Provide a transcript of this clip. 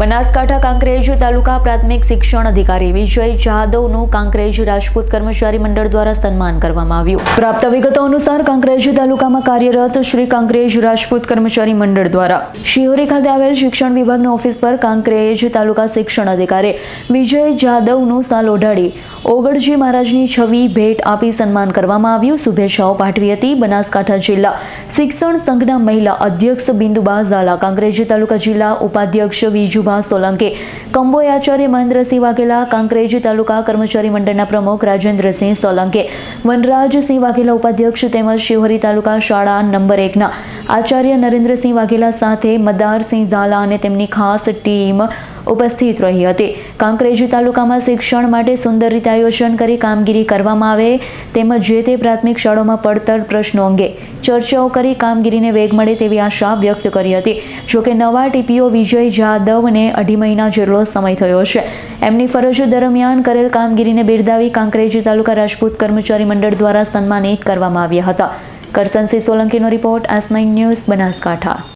બનાસકાંઠા કાંકરેજ તાલુકા પ્રાથમિક શિક્ષણ અધિકારી વિજય જાદવનું કાંકરેજ રાજપૂત કર્મચારી મંડળ દ્વારા સન્માન કરવામાં આવ્યું. પ્રાપ્ત વિગતો અનુસાર કાંકરેજ તાલુકામાં કાર્યરત શ્રી કાંકરેજ રાજપૂત કર્મચારી મંડળ દ્વારા શિહોરી ખાતે આવેલ શિક્ષણ વિભાગના ઓફિસ પર કાંકરેજ તાલુકા શિક્ષણ અધિકારી વિજય જાદવનું સાલ ઓઢાડી ઓગળજી મહારાજની છવી ભેટ આપી સન્માન કરવામાં આવ્યું. શુભેચ્છાઓ પાઠવી હતી. બનાસકાંઠા જિલ્લા શિક્ષણ સંઘના મહિલા અધ્યક્ષ બિંદુબા ઝાલા, કાંકરેજી તાલુકા જિલ્લા ઉપાધ્યક્ષ વિજુભા સોલંકે, કંબોય આચાર્ય મહેન્દ્રસિંહ વાઘેલા, કાંકરેજી તાલુકા કર્મચારી મંડળના પ્રમુખ રાજેન્દ્રસિંહ સોલંકે વનરાજસિંહ વાઘેલા ઉપાધ્યક્ષ તેમજ શિવહરી તાલુકા શાળા નંબર એકના આચાર્ય નરેન્દ્રસિંહ વાઘેલા સાથે મદારસિંહ ઝાલા અને તેમની ખાસ ટીમ ઉપસ્થિત રહી હતી. કાંકરેજી તાલુકામાં શિક્ષણ માટે સુંદર રીતે આયોજન કરી કામગીરી કરવામાં આવે તેમજ જે તે પ્રાથમિક શાળાઓમાં પડતર પ્રશ્નો અંગે ચર્ચાઓ કરી કામગીરીને વેગ મળે તેવી આશા વ્યક્ત કરી હતી. જોકે નવા ટીપીઓ વિજય જાદવને અઢી મહિના જેટલો સમય થયો છે. એમની ફરજો દરમિયાન કરેલ કામગીરીને બિરદાવી કાંકરેજી તાલુકા રાજપૂત કર્મચારી મંડળ દ્વારા સન્માનિત કરવામાં આવ્યા હતા. Karsansinh સોલંકીનો report S nine news Banaskantha.